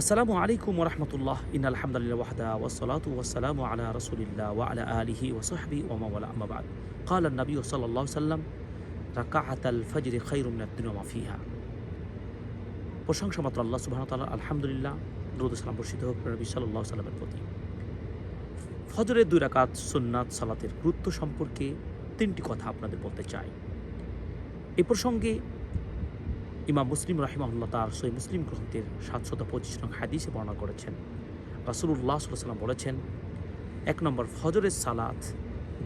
আসসালামু আলাইকুম ওরহমতুল্লাহ ইন আলহামদুলিল্লাহ ওয়াহদা ওয়াসসালাতু ওয়াসসালামু আলা রাসূলিল্লাহ ওয়া আলা আলিহি ওয়া সাহবিহি ওয়া মাওয়ালা আম্মা বাদ قال النبي صلى الله عليه وسلم রাকাআত আল ফজর খায়রুম মিনাদ দুনিয়া মা ফিহা প্রশংসা মাত্র আল্লাহ সুবহানাহু ওয়া তাআলা আলহামদুলিল্লাহ দরুদ ও সালাম বর্ষিত হোক নবী সাল্লাল্লাহু আলাইহি সাল্লামের প্রতি ফজরের দুই রাকাত সুন্নাত সালাতের গুরুত্ব সম্পর্কে তিনটি কথা আপনাদের বলতে চাই এ প্রসঙ্গে ইমাম মুসলিম রাহিমাহুল্লাহ তার সই মুসলিম গ্রন্থের সাতশত পঁচিশ নং হাদিসে বর্ণনা করেছেন। রাসুল্লাহ সাল্লাম বলেছেন, এক নম্বর ফজরের সালাত,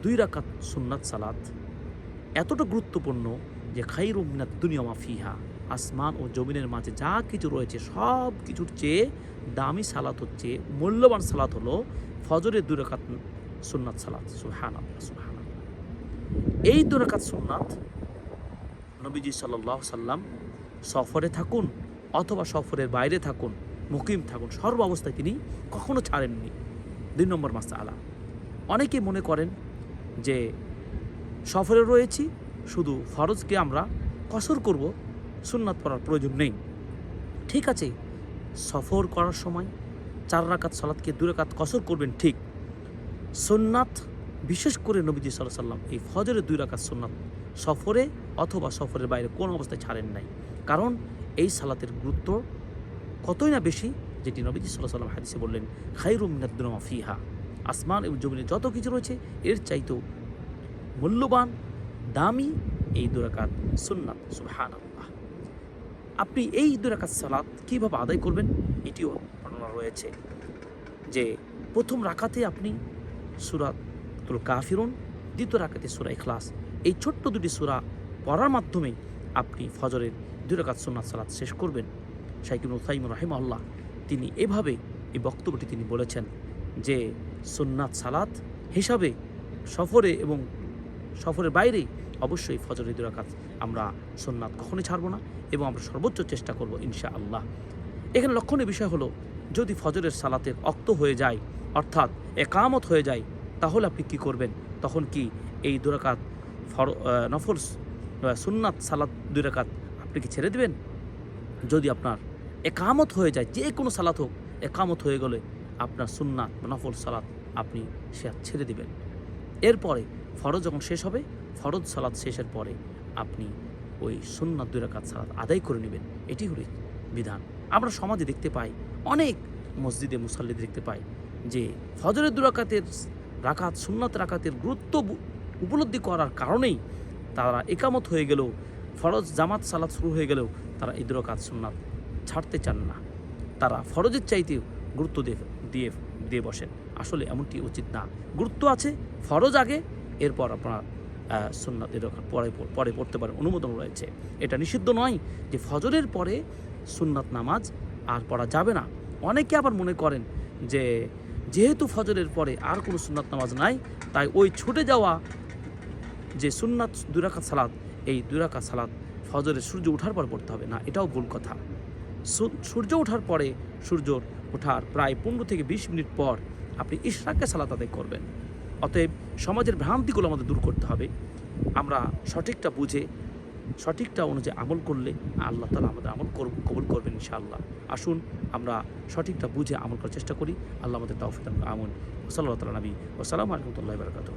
দুই রাকাত সুন্নাত সালাত। এতটা গুরুত্বপূর্ণ যে খাইর মিনাত দুনিয়া মাফিহা আসমান ও জমিনের মাঝে যা কিছু রয়েছে, সব কিছুর চেয়ে দামি সালাত হচ্ছে, মূল্যবান সালাত হলো ফজরের দুই রাকাত সুন্নাত সালাত। সুহান সুহান এই দুই রাকাত সুন্নাত নবীজি সাল্লাহ সাল্লাম সফরে থাকুন অথবা সফরের বাইরে থাকুন, মুকিম থাকুন, সর্ব অবস্থায় তিনি কখনো ছাড়েননি। দুই নম্বর মাসা আলা অনেকে মনে করেন যে সফরে রয়েছি, শুধু ফরজকে আমরা কসর করব, সুন্নাত পড়ার প্রয়োজন নেই। ঠিক আছে, সফর করার সময় চার রাকাত সালাদকে দু রাকাত কসর করবেন ঠিক। সুন্নাত, বিশেষ করে নবীজি সাল্লাহ সাল্লাম এই ফজরের দুই রাকাত সুন্নাত, সফরে অথবা সফরের বাইরে কোন অবস্থায় ছাড়েন নাই। কারণ এই সালাতের গুরুত্ব কতই না বেশি যেটি নবীজি সাল্লাহ সাল্লাম হাদিসে বললেন খাইরুম মিনাদ্দুমা ফিহা আসমান এবং জমিনে যত কিছু রয়েছে, এর চাইতেও মূল্যবান, দামি এই দুরাকাত সুন্নাত সুবহান আপনি এই দুরাকাত সালাত কীভাবে আদায় করবেন? এটিও বর্ণনা রয়েছে যে প্রথম রাকাতে আপনি সুরাতুল কাফিরুন, দ্বিতীয় রাকাতে সুরা ইখলাস। এই ছোট্ট দুটি সুরা পড়ার মাধ্যমে আপনি ফজরের দুই রাকাত সুন্নাত সালাত শেষ করবেন। শাইকুল সাইম রাহিমাল্লাহ তিনি এভাবে এই বক্তব্যটি তিনি বলেছেন যে সুন্নাত সালাত হিসাবে সফরে এবং সফরের বাইরে অবশ্যই ফজরের দুই রাকাত আমরা সুন্নাত কখনোই ছাড়বো না এবং আমরা সর্বোচ্চ চেষ্টা করব ইনশা আল্লাহ এখানে লক্ষণীয় বিষয় হলো, যদি ফজরের সালাতের অক্ত হয়ে যায়, অর্থাৎ একামত হয়ে যায়, তাহলে আপনি কি করবেন? তখন কি এই দুরাকাত ফর নফল সুন্নাত, সালাত দুই রাকাত আপনি কি ছেড়ে দেবেন? যদি আপনার একামত হয়ে যায়, যে কোনো সালাত হোক, একামত হয়ে গেলে আপনার সুন্নাত নফল সালাত আপনি সে ছেড়ে দেবেন। এরপরে ফরজ যখন শেষ হবে, ফরজ সালাত শেষের পরে আপনি ওই সুন্নাত দুই রাকাত সালাত আদায় করে নেবেন। এটি হলো বিধান। আমরা সমাজে দেখতে পাই, অনেক মসজিদে মুসাল্লি দেখতে পাই যে ফজরের দুরাকাতের রাকাত, সুন্নাত রাকাতের গুরুত্ব উপলব্ধি করার কারণেই তারা একামত হয়ে গেলেও, ফরজ জামাত সালাত শুরু হয়ে গেলেও তারা এই দুরাকাত সুন্নাত ছাড়তে চান না। তারা ফরজের চাইতেও গুরুত্ব দিয়ে দিয়ে দিয়ে বসেন। আসলে এমনটি উচিত না। গুরুত্ব আছে, ফরজ আগে, এরপর আপনার সুন্নাত এর পরে পরে পড়তে পারেন, অনুমোদন রয়েছে। এটা নিষিদ্ধ নয় যে ফজরের পরে সুন্নাত নামাজ আর পড়া যাবে না। অনেকে আবার মনে করেন যে, যেহেতু ফজরের পরে আর কোনো সুন্নাত নামাজ নাই, তাই ওই ছুটে যাওয়া যে সুন্নাত দুরাকাত সালাদ এই দুরাকাত সালাদ ফজরের সূর্য ওঠার পর পড়তে হবে না, এটাও ভুল কথা। সূর্য ওঠার পরে সূর্য ওঠার প্রায় পনেরো থেকে বিশ মিনিট পর আপনি ইশরাকে সালাত আদায় করবেন। অতএব সমাজের ভ্রান্তিগুলো আমাদের দূর করতে হবে। আমরা সঠিকটা বুঝে, সঠিকটা অনুযায়ী আমল করলে আল্লাহ তালা আমাদের আমল কবুল করবেন ইনশাআল্লাহ। আসুন, আমরা সঠিকটা বুঝে আমল করার চেষ্টা করি। আল্লাহ আমাদের তাওফিক আমন। ওসল্লাহ তালা নবী। ওসালাম আলমতুল্লাহ বারকাত